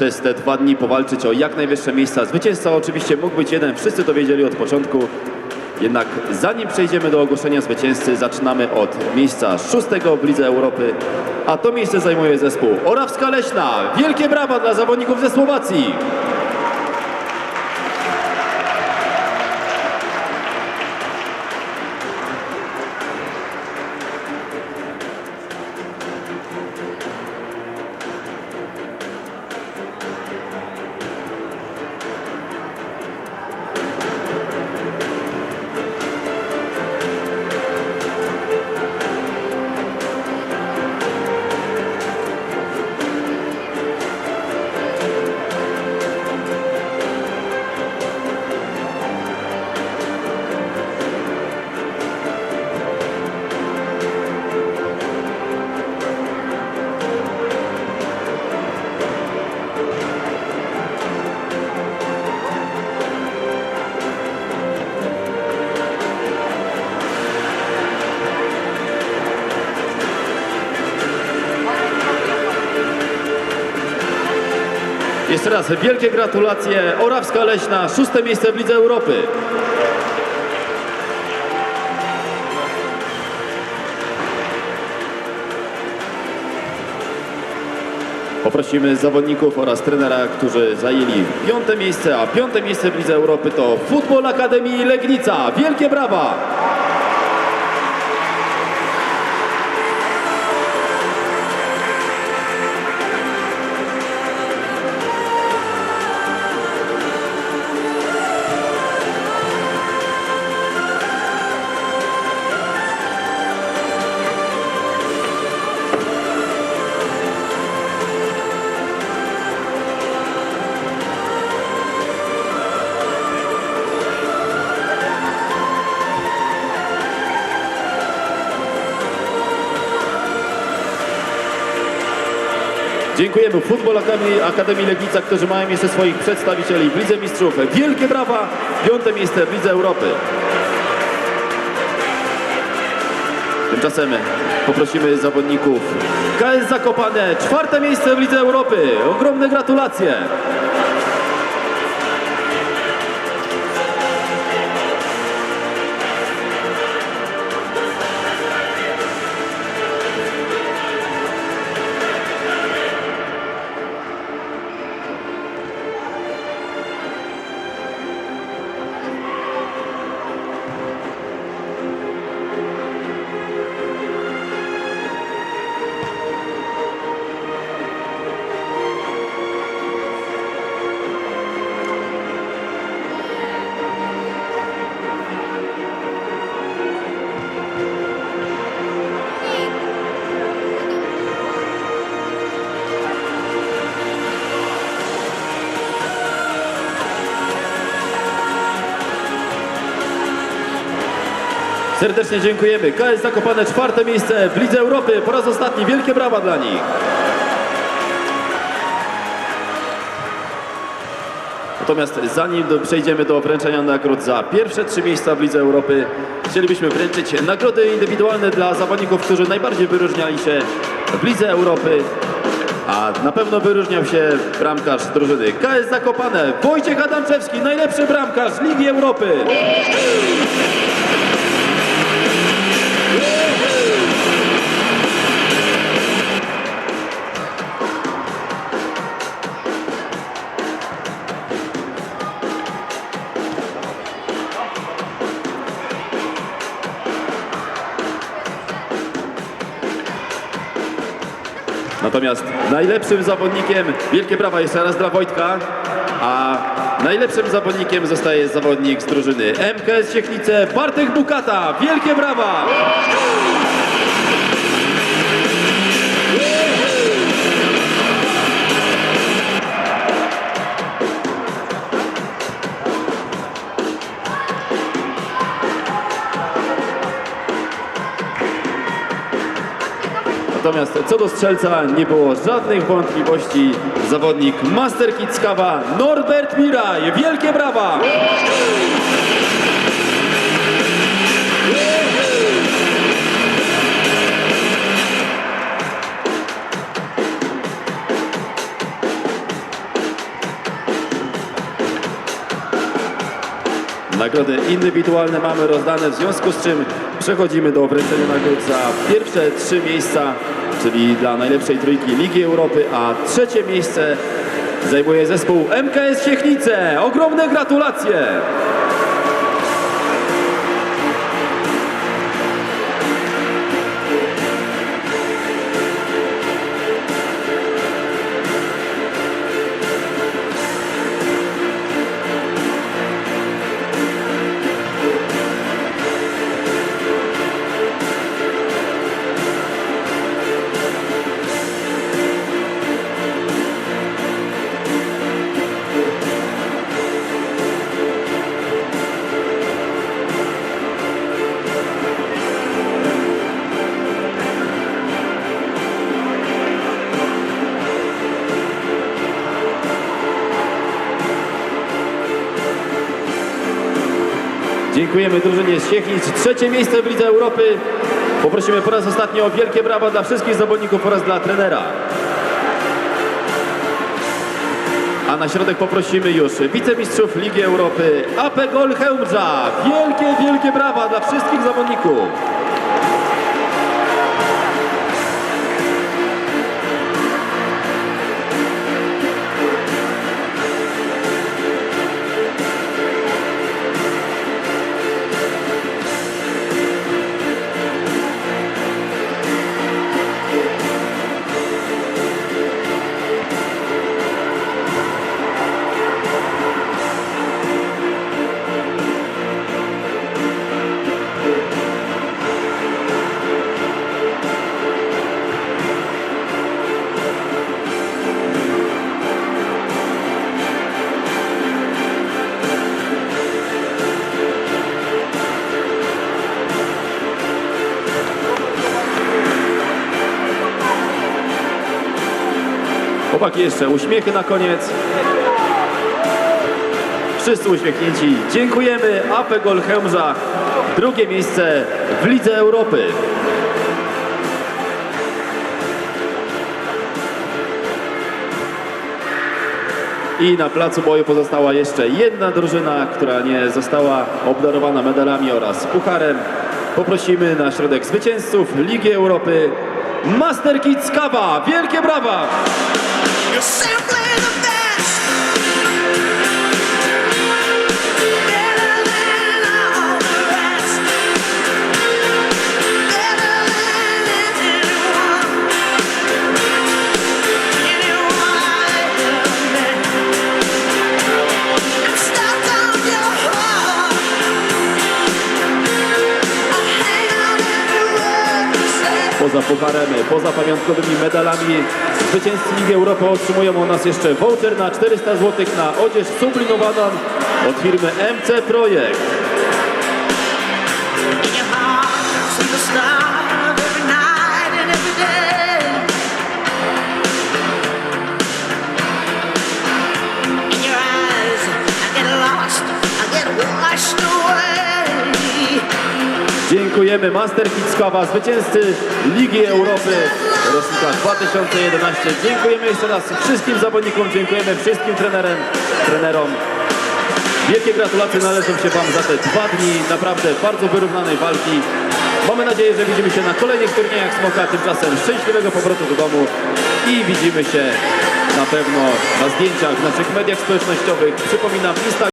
przez te dwa dni powalczyć o jak najwyższe miejsca. Zwycięzca oczywiście mógł być jeden, wszyscy to wiedzieli od początku. Jednak zanim przejdziemy do ogłoszenia zwycięzcy, zaczynamy od miejsca szóstego w Lidze Europy, a to miejsce zajmuje zespół Orawska Leśna. Wielkie brawa dla zawodników ze Słowacji! Jeszcze raz wielkie gratulacje. Orawska Leśna, szóste miejsce w Lidze Europy. Poprosimy zawodników oraz trenera, którzy zajęli piąte miejsce, a piąte miejsce w Lidze Europy to Futbol Akademii Legnica. Wielkie brawa! Dziękujemy Futbol Akademii, Akademii Legnica, którzy mają jeszcze swoich przedstawicieli w Lidze Mistrzów. Wielkie brawa, piąte miejsce w Lidze Europy. Tymczasem poprosimy zawodników KS Zakopane, czwarte miejsce w Lidze Europy. Ogromne gratulacje. Serdecznie dziękujemy. KS Zakopane, czwarte miejsce w Lidze Europy. Po raz ostatni wielkie brawa dla nich. Natomiast zanim przejdziemy do wręczenia nagród za pierwsze trzy miejsca w Lidze Europy, chcielibyśmy wręczyć nagrody indywidualne dla zawodników, którzy najbardziej wyróżniali się w Lidze Europy. A na pewno wyróżniał się bramkarz drużyny KS Zakopane, Wojciech Adamczewski, najlepszy bramkarz Ligi Europy. Natomiast najlepszym zawodnikiem, wielkie brawa jeszcze raz dla Wojtka, a najlepszym zawodnikiem zostaje zawodnik z drużyny MKS Siechnice, Bartek Bukata. Wielkie brawa! Natomiast co do strzelca nie było żadnych wątpliwości. Zawodnik Master Kickawa Norbert Miraj. Wielkie brawa! Nagrody indywidualne mamy rozdane, w związku z czym przechodzimy do wręczenia nagród za pierwsze trzy miejsca, czyli dla najlepszej trójki Ligi Europy, a trzecie miejsce zajmuje zespół MKS Siechnice. Ogromne gratulacje! Dziękujemy drużynie z Siechnic. Trzecie miejsce w Lidze Europy. Poprosimy po raz ostatni o wielkie brawa dla wszystkich zawodników oraz dla trenera. A na środek poprosimy już wicemistrzów Ligi Europy AP Gol. Wielkie, wielkie brawa dla wszystkich zawodników. Chłopaki jeszcze uśmiechy na koniec. Wszyscy uśmiechnięci. Dziękujemy AP Gol Chełmża. Drugie miejsce w Lidze Europy. I na placu boju pozostała jeszcze jedna drużyna, która nie została obdarowana medalami oraz pucharem. Poprosimy na środek zwycięzców Ligi Europy Master Kids Kawa. Wielkie brawa! Simply the pucharem, poza pamiątkowymi medalami zwycięzcy Ligi Europy otrzymują od nas jeszcze voucher na 400 zł na odzież sublimowaną od firmy MC Projekt. Dziękujemy Master Kids Kawa, zwycięzcy Ligi Europy rocznika 2011. Dziękujemy jeszcze raz wszystkim zawodnikom, dziękujemy wszystkim trenerem, trenerom. Wielkie gratulacje należą się Wam za te dwa dni naprawdę bardzo wyrównanej walki. Mamy nadzieję, że widzimy się na kolejnych turniejach Smoka, tymczasem szczęśliwego powrotu do domu i widzimy się na pewno na zdjęciach w naszych mediach społecznościowych. Przypominam, Instagram.